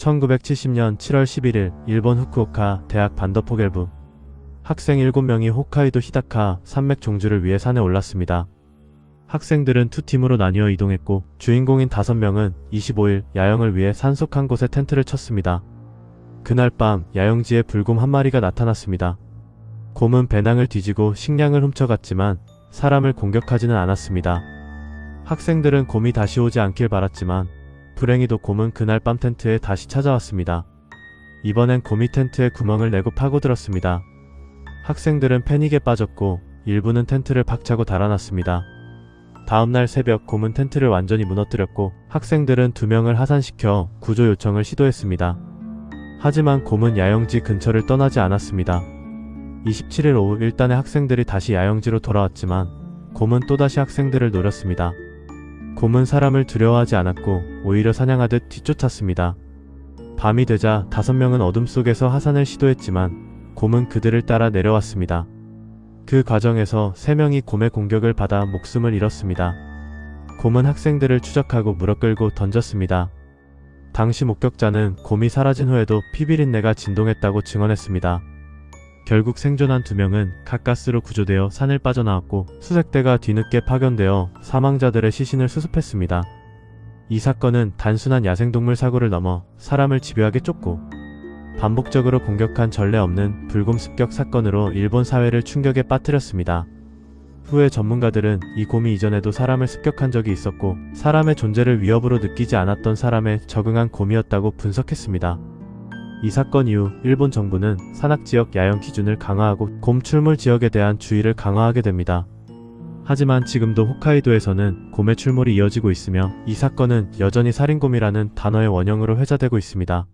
1970년 7월 11일 일본 후쿠오카 대학 반더포겔부 학생 7명이 홋카이도 히다카 산맥 종주를 위해 산에 올랐습니다. 학생들은 두 팀으로 나뉘어 이동했고 주인공인 5명은 25일 야영을 위해 산속 한 곳에 텐트를 쳤습니다. 그날 밤 야영지에 불곰 한 마리가 나타났습니다. 곰은 배낭을 뒤지고 식량을 훔쳐갔지만 사람을 공격하지는 않았습니다. 학생들은 곰이 다시 오지 않길 바랐지만 불행히도 곰은 그날 밤 텐트에 다시 찾아왔습니다. 이번엔 곰이 텐트에 구멍을 내고 파고들었습니다. 학생들은 패닉에 빠졌고 일부는 텐트를 박차고 달아났습니다. 다음날 새벽 곰은 텐트를 완전히 무너뜨렸고 학생들은 두 명을 하산시켜 구조 요청을 시도했습니다. 하지만 곰은 야영지 근처를 떠나지 않았습니다. 27일 오후 일단의 학생들이 다시 야영지로 돌아왔지만 곰은 또다시 학생들을 노렸습니다. 곰은 사람을 두려워하지 않았고 오히려 사냥하듯 뒤쫓았습니다. 밤이 되자 다섯 명은 어둠 속에서 하산을 시도했지만 곰은 그들을 따라 내려왔습니다. 그 과정에서 세 명이 곰의 공격을 받아 목숨을 잃었습니다. 곰은 학생들을 추적하고 물어 끌고 던졌습니다. 당시 목격자는 곰이 사라진 후에도 피비린내가 진동했다고 증언했습니다. 결국 생존한 두 명은 가까스로 구조되어 산을 빠져나왔고 수색대가 뒤늦게 파견되어 사망자들의 시신을 수습했습니다. 이 사건은 단순한 야생동물 사고를 넘어 사람을 집요하게 쫓고 반복적으로 공격한 전례 없는 불곰 습격 사건으로 일본 사회를 충격에 빠뜨렸습니다. 후에 전문가들은 이 곰이 이전에도 사람을 습격한 적이 있었고 사람의 존재를 위협으로 느끼지 않았던 사람에 적응한 곰이었다고 분석했습니다. 이 사건 이후 일본 정부는 산악지역 야영 기준을 강화하고 곰 출몰 지역에 대한 주의를 강화하게 됩니다. 하지만 지금도 홋카이도에서는 곰의 출몰이 이어지고 있으며 이 사건은 여전히 살인곰이라는 단어의 원형으로 회자되고 있습니다.